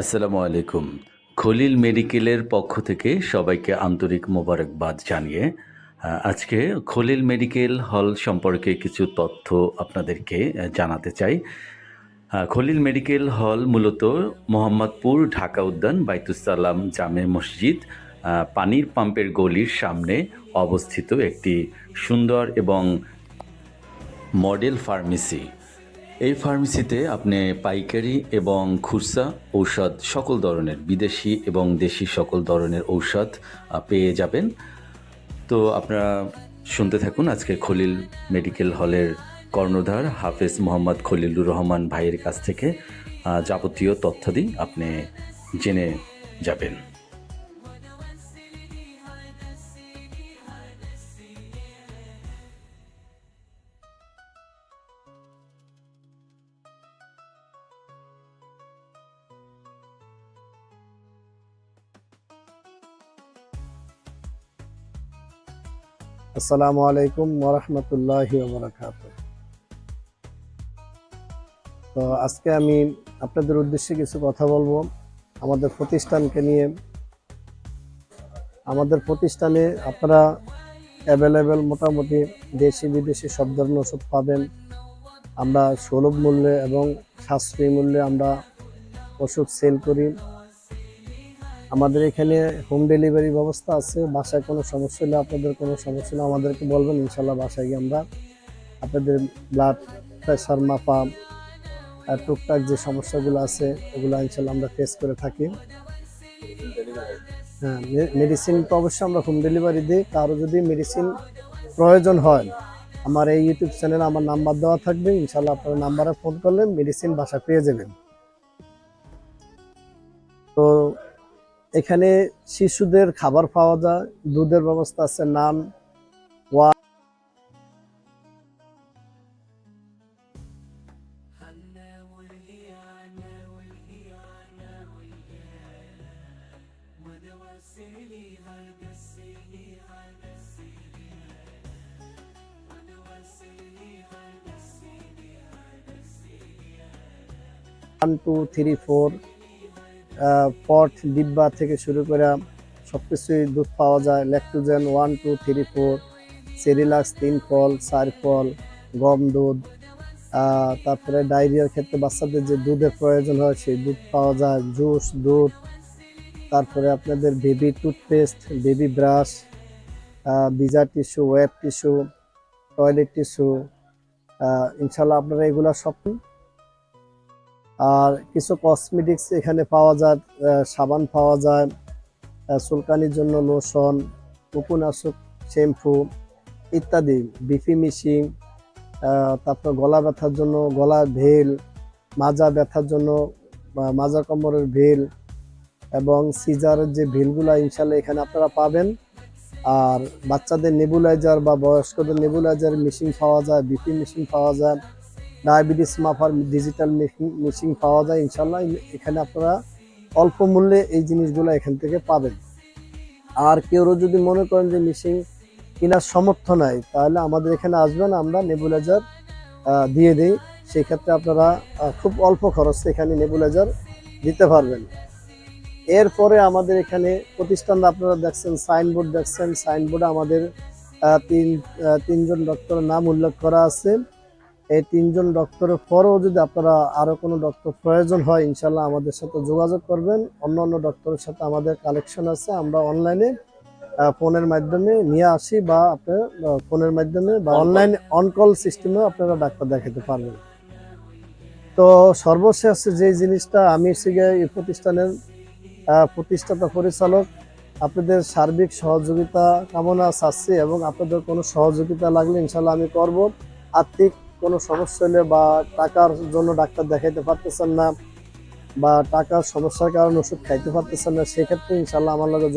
আসসালামু আলাইকুম। খলিল মেডিকেলের পক্ষ থেকে সবাইকে আন্তরিক মোবারকবাদ জানিয়ে আজকে খলিল মেডিকেল হল সম্পর্কে কিছু তথ্য আপনাদেরকে জানাতে চাই। খলিল মেডিকেল হল মূলত মোহাম্মদপুর ঢাকা উদ্যান বাইতুসালাম জামে মসজিদ পানির পাম্পের গলির সামনে অবস্থিত একটি সুন্দর এবং মডেল ফার্মেসি। এই ফার্মেসিতে আপনি পাইকারি এবং খুচরা ঔষধ সকল ধরনের, বিদেশি এবং দেশি সকল ধরনের ঔষধ পেয়ে যাবেন। তো আপনারা শুনতে থাকুন আজকে খলিল মেডিকেল হলের কর্ণধার হাফেজ মোহাম্মদ খলিলুর রহমান ভাইয়ের কাছ থেকে যাবতীয় তথ্যাদি আপনি জেনে যাবেন। আসসালামু আলাইকুম ওরহমতুল্লাহি ওবরাকাত তো আজকে আমি আপনাদের উদ্দেশ্যে কিছু কথা বলব। আমাদের প্রতিষ্ঠানকে নিয়ে। আমাদের প্রতিষ্ঠানে আপনারা অ্যাভেলেবেল মোটামুটি দেশি বিদেশি সব ধরনের ওষুধ পাবেন। আমরা সুলভ মূল্যে এবং সাশ্রয়ী মূল্যে আমরা ওষুধ সেল করি। আমাদের এখানে হোম ডেলিভারি ব্যবস্থা আছে, বাসায় কোনো সমস্যা হলে আপনাদের কোনো সমস্যা হলে আমাদেরকে বলবেন, ইনশাল্লাহ বাসায় গিয়ে আমরা আপনাদের ব্লাড প্রেশার মাপা, আর টুকটাক যে সমস্যাগুলো আছে, ওগুলো ইনশাল্লাহ আমরা ফেস করে থাকি। হ্যাঁ মেডিসিন তো অবশ্যই আমরা হোম ডেলিভারি দিই। কারও যদি মেডিসিন প্রয়োজন হয়, আমার এই ইউটিউব চ্যানেলে আমার নাম্বার দেওয়া থাকবে, ইনশাল্লাহ আপনার নাম্বারে ফোন করলে মেডিসিন বাসা পেয়ে যাবেন। তো এখানে শিশুদের খাবার পাওয়া যায় দুধের ব্যবস্থা আছে নান ওয়া one two three four. Pot, ডিব্বা থেকে শুরু করে সব কিছুই দুধ পাওয়া যায়। Lactogen one two three four Cerelac তিন ফল চার ফল গম দুধ তারপরে ডায়রিয়ার ক্ষেত্রে বাচ্চাদের যে দুধের প্রয়োজন হয় সেই দুধ পাওয়া যায়। জুস, দুধ, তারপরে আপনাদের baby toothpaste baby brush bizarre tissue wet tissue toilet tissue ইনশাল্লাহ আপনারা এগুলা সব আর কিছু কসমেটিক্স এখানে পাওয়া যায় সাবান পাওয়া যায় চুলকানির জন্য লোশন উপনাশক শ্যাম্পু ইত্যাদি বিফি মিশিং তারপর গলা ব্যথার জন্য গলা ভেল মাজা ব্যথার জন্য মাজা কোমরের ভেল এবং সিজারের যে ভেলগুলো ইনশাল্লাহ এখানে আপনারা পাবেন। আর বাচ্চাদের নেবুলাইজার বা বয়স্কদের নেবুলাইজার মেশিন পাওয়া যায় বিপি মেশিন পাওয়া যায়। ডায়াবেটিস মাফার ডিজিটাল মেশিন পাওয়া যায় ইনশাল্লাহ এখানে আপনারা অল্প মূল্যে এই জিনিসগুলো এখান থেকে পাবেন। আর কেউ যদি মনে করেন যে মেশিন কেনার সমর্থ নাই, তাহলে আমাদের এখানে আসবেন, আমরা নেবুলাইজার দিয়ে দিই। সেক্ষেত্রে আপনারা খুব অল্প খরচে এখানে নেবুলাইজার দিতে পারবেন। এরপরে আমাদের এখানে প্রতিষ্ঠান আপনারা দেখছেন, সাইনবোর্ড দেখছেন। সাইনবোর্ডে আমাদের তিন তিনজন ডক্টরের নাম উল্লেখ করা আছে। এই তিনজন ডক্টরের পরেও যদি আপনারা আরও কোনো ডক্টর প্রয়োজন হয় ইনশাল্লাহ আমাদের সাথে যোগাযোগ করবেন। অন্য অন্য ডক্টরের সাথে আমাদের কালেকশন আছে। আমরা অনলাইনে ফোনের মাধ্যমে নিয়ে আসি বা আপনার ফোনের মাধ্যমে বা অনলাইন অনকল সিস্টেমেও আপনারা ডাক্তার দেখাতে পারবেন। তো সর্বশেষ যে জিনিসটা আমি সিগে এই প্রতিষ্ঠানের প্রতিষ্ঠাতা পরিচালক আপনাদের সার্বিক সহযোগিতা কামনা চাচ্ছি এবং আপনাদের কোনো সহযোগিতা লাগলে ইনশাল্লাহ আমি করব। আর্থিক কোনো সমস্যা হলে বা টাকার জন্য ডাক্তার দেখাইতে পারতেছেন না বা টাকার সমস্যার কারণে ওষুধ খাইতে পারতেছেন না, সেক্ষেত্রে ইনশাল্লাহ আমার লগে